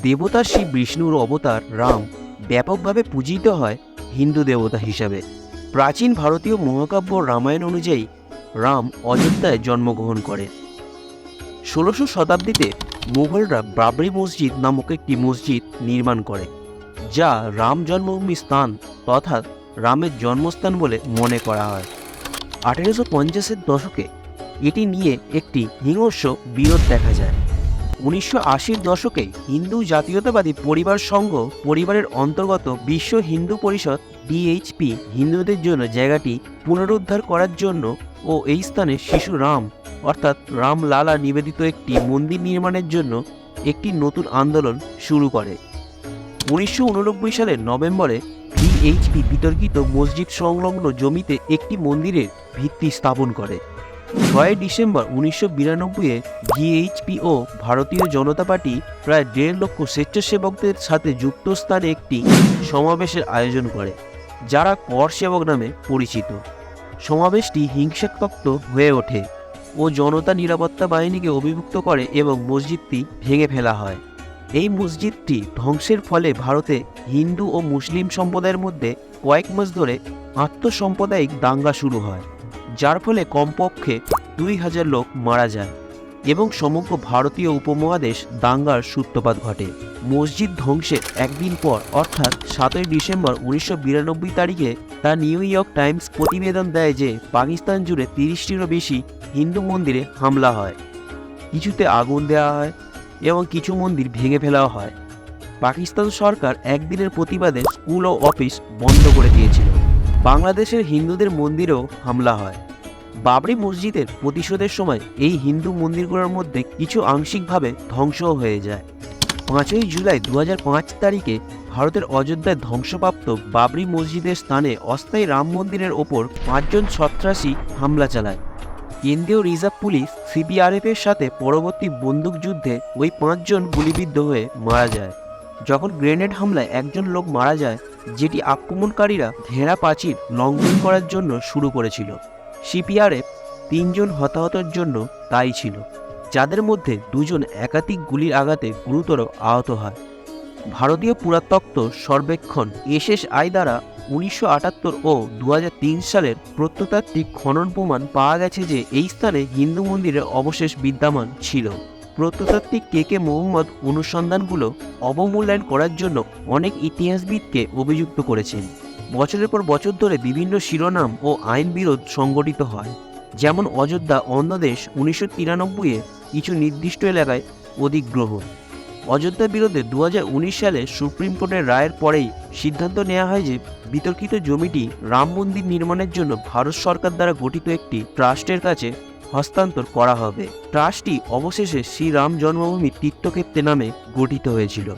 দেবতা শ্রী বিষ্ণুর অবতার রাম ব্যাপকভাবে পূজিত হয় হিন্দু দেবতা হিসাবে। প্রাচীন ভারতীয় মহাকাব্য রামায়ণ অনুযায়ী রাম অযোধ্যায় জন্মগ্রহণ করে। ষোলোশো শতাব্দীতে মুঘলরা বাবরি মসজিদ নামক একটি মসজিদ নির্মাণ করে, যা রাম জন্মভূমি স্থান তথা রামের জন্মস্থান বলে মনে করা হয়। আঠেরোশো পঞ্চাশের দশকে এটি নিয়ে একটি হিংস্র বিরোধ দেখা যায়। উনিশশো আশির দশকে হিন্দু জাতীয়তাবাদী পরিবার সংঘ পরিবারের অন্তর্গত বিশ্ব হিন্দু পরিষদ ডিএইচপি হিন্দুদের জন্য জায়গাটি পুনরুদ্ধার করার জন্য ও এই স্থানে শিশু রাম, অর্থাৎ রাম লালা নিবেদিত একটি মন্দির নির্মাণের জন্য একটি নতুন আন্দোলন শুরু করে। উনিশশো উননব্বই সালের নভেম্বরে ডিএইচপি বিতর্কিত মসজিদ সংলগ্ন জমিতে একটি মন্দিরের ভিত্তি স্থাপন করে। ছয় ডিসেম্বর উনিশশো বিরানব্বইয়ে ও ভারতীয় জনতা পার্টি প্রায় দেড় লক্ষ স্বেচ্ছাসেবকদের সাথে যুক্ত স্থানে একটি সমাবেশের আয়োজন করে, যারা কর সেবক নামে পরিচিত। সমাবেশটি হিংসাত্মক হয়ে ওঠে ও জনতা নিরাপত্তা বাহিনীকে অভিভুক্ত করে এবং মসজিদটি ভেঙে ফেলা হয়। এই মসজিদটি ধ্বংসের ফলে ভারতে হিন্দু ও মুসলিম সম্প্রদায়ের মধ্যে কয়েক মাস ধরে আত্মসাম্প্রদায়িক দাঙ্গা শুরু হয়। যার ফলে কমপক্ষে দুই হাজার লোক মারা যায় এবং সমগ্র ভারতীয় উপমহাদেশ দাঙ্গার সূত্রপাত ঘটে। মসজিদ ধ্বংসের একদিন পর, অর্থাৎ সাতই ডিসেম্বর উনিশশো বিরানব্বই তারিখে, তা নিউ ইয়র্ক টাইমস প্রতিবেদন দেয় যে পাকিস্তান জুড়ে তিরিশটিরও বেশি হিন্দু মন্দিরে হামলা হয়। কিছুতে আগুন দেওয়া হয় এবং কিছু মন্দির ভেঙে ফেলাও হয়। পাকিস্তান সরকার একদিনের প্রতিবাদে স্কুল ও অফিস বন্ধ করে দিয়েছিল। বাংলাদেশের হিন্দুদের মন্দিরেও হামলা হয়। বাবরি মসজিদের প্রতিশোধের সময় এই হিন্দু মন্দিরগুলোর মধ্যে কিছু আংশিকভাবে ধ্বংসও হয়ে যায়। পাঁচই জুলাই দু হাজার পাঁচ তারিখে ভারতের অযোধ্যায় ধ্বংসপ্রাপ্ত বাবরি মসজিদের স্থানে অস্থায়ী রাম মন্দিরের ওপর পাঁচজন সন্ত্রাসী হামলা চালায়। কেন্দ্রীয় রিজার্ভ পুলিশ সিপিআরএফ এর সাথে পরবর্তী বন্দুকযুদ্ধে ওই পাঁচজন গুলিবিদ্ধ হয়ে মারা যায়। যখন গ্রেনেড হামলায় একজন লোক মারা যায়, যেটি আক্রমণকারীরা ঘেরা প্রাচীর লঙ্ঘন করার জন্য শুরু করেছিল। সিপিআরএফ তিনজন হতাহতের জন্য দায়ী ছিল, যাদের মধ্যে দুজন একাধিক গুলির আঘাতে গুরুতর আহত হয়। ভারতীয় পুরাতত্ত্ব সর্বেক্ষণ এসএসআই দ্বারা উনিশশো আটাত্তর ও দু হাজার তিন সালের প্রত্নতাত্ত্বিক খনন প্রমাণ পাওয়া গেছে যে এই স্থানে হিন্দু মন্দিরের অবশেষ বিদ্যমান ছিল। প্রত্নতাত্ত্বিক কে কে মোহাম্মদ অনুসন্ধানগুলো অবমূল্যায়ন করার জন্য অনেক ইতিহাসবিদকে অভিযুক্ত করেছেন। বছরের পর বছর ধরে বিভিন্ন শিরোনাম ও আইন বিরোধ সংগঠিত হয়। যেমন অযোধ্যা অন্ধ্রদেশ উনিশশো তিরানব্বইয়ে কিছু নির্দিষ্ট এলাকায় অধিগ্রহণ। অযোধ্যা বিরোধে দু হাজার উনিশ সালে সুপ্রিম কোর্টের রায়ের পরেই সিদ্ধান্ত নেওয়া হয় যে বিতর্কিত জমিটি রাম মন্দির নির্মাণের জন্য ভারত সরকার দ্বারা গঠিত একটি ট্রাস্টের কাছে হস্তান্তর করা হবে। ট্রাস্টটি অবশেষে শ্রীরাম জন্মভূমি তীর্থক্ষেত্রে নামে গঠিত হয়েছিল।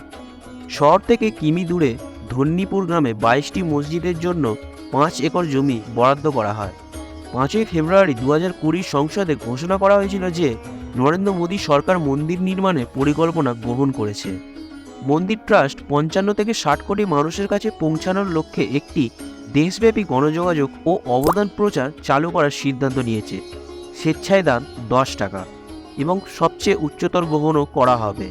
শহর থেকে কিমি দূরে ধন্যীপুর গ্রামে বাইশটি মসজিদের জন্য পাঁচ একর জমি বরাদ্দ করা হয়। পাঁচই ফেব্রুয়ারি দু হাজার কুড়ির সংসদে ঘোষণা করা হয়েছিল যে, নরেন্দ্র মোদী সরকার মন্দির নির্মাণের পরিকল্পনা গ্রহণ করেছে। মন্দির ট্রাস্ট পঞ্চান্ন থেকে ষাট কোটি মানুষের কাছে পৌঁছানোর লক্ষ্যে একটি দেশব্যাপী গণযোগাযোগ ও অবদান প্রচার চালু করার সিদ্ধান্ত নিয়েছে। স্বেচ্ছায় দান দশ টাকা এবং সবচেয়ে উচ্চতর গ্রহণও করা হবে।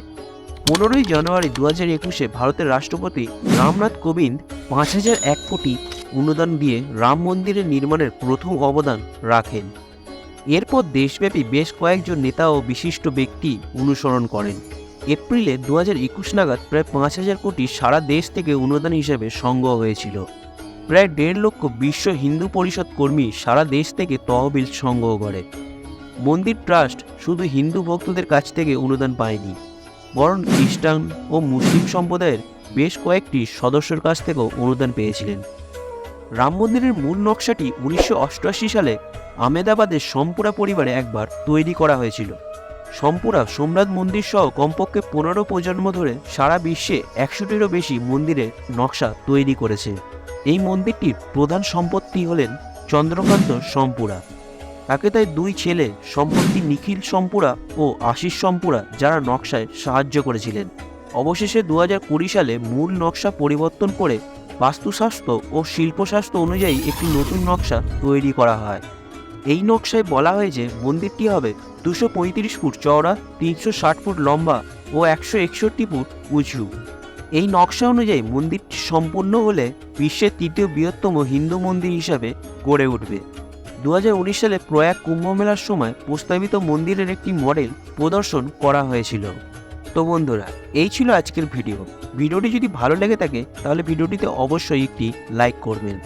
পনেরোই জানুয়ারি দু হাজার একুশে ভারতের রাষ্ট্রপতি রামনাথ কোবিন্দ পাঁচ হাজার এক কোটি অনুদান দিয়ে রাম মন্দিরের নির্মাণের প্রথম অবদান রাখেন। এরপর দেশব্যাপী বেশ কয়েকজন নেতা ও বিশিষ্ট ব্যক্তি অনুসরণ করেন। এপ্রিলে দু হাজার একুশ নাগাদ প্রায় পাঁচ হাজার কোটি সারা দেশ থেকে অনুদান হিসেবে সংগ্রহ হয়েছিল। প্রায় দেড় লক্ষ বিশ্ব হিন্দু পরিষদ কর্মী সারা দেশ থেকে তহবিল সংগ্রহ করে। মন্দির ট্রাস্ট শুধু হিন্দু ভক্তদের কাছ থেকে অনুদান পায়নি, বরং খ্রিস্টান ও মুসলিম সম্প্রদায়ের বেশ কয়েকটি সদস্যর কাছ থেকেও অনুদান পেয়েছিলেন। রাম মন্দিরের মূল নকশাটি উনিশশো অষ্টআশি সালে আমেদাবাদের সম্পুরা পরিবারে একবার তৈরি করা হয়েছিল। সম্পুরা সোমনাথ মন্দির সহ কমপক্ষে পনেরো প্রজন্ম ধরে সারা বিশ্বে একশোটিরও বেশি মন্দিরের নকশা তৈরি করেছে। এই মন্দিরটির প্রধান সম্পত্তি হলেন চন্দ্রকান্ত সম্পুরা। তাকে তাই দুই ছেলে, সম্পত্তি নিখিল সম্পুরা ও আশিস সম্পুরা, যারা নকশায় সাহায্য করেছিলেন। অবশেষে দু সালে মূল নকশা পরিবর্তন করে বাস্তুশাস্ত্র ও শিল্পশাস্ত্র অনুযায়ী একটি নতুন নকশা তৈরি করা হয়। এই নকশায় বলা হয়েছে মন্দিরটি হবে দুশো ফুট চওড়া, তিনশো ষাট ফুট লম্বা ও ও একশো একষট্টি ফুট উঁচু। এই নকশা অনুযায়ী মন্দিরটি সম্পূর্ণ হলে বিশ্বের তৃতীয় বৃহত্তম হিন্দু মন্দির হিসাবে গড়ে উঠবে। দু হাজার উনিশ সালে প্রয়াগ কুম্ভ মেলার সময় প্রস্তাবিত মন্দিরের একটি মডেল প্রদর্শন করা হয়েছিল। তো বন্ধুরা, এই ছিল আজকের ভিডিও। ভিডিওটি যদি ভালো লেগে থাকে, তাহলে ভিডিওটিতে অবশ্যই একটি লাইক করবেন।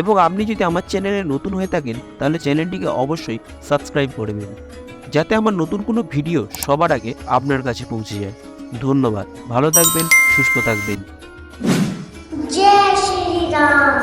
এবং আপনি যদি আমার চ্যানেলে নতুন হয়ে থাকেন, তাহলে চ্যানেলটিকে অবশ্যই সাবস্ক্রাইব করবেন যাতে আমার নতুন কোনো ভিডিও সবার আগে আপনার কাছে পৌঁছে যায়। ধন্যবাদ। ভালো থাকবেন। সুস্থ থাকবেন জয় শ্রীরাম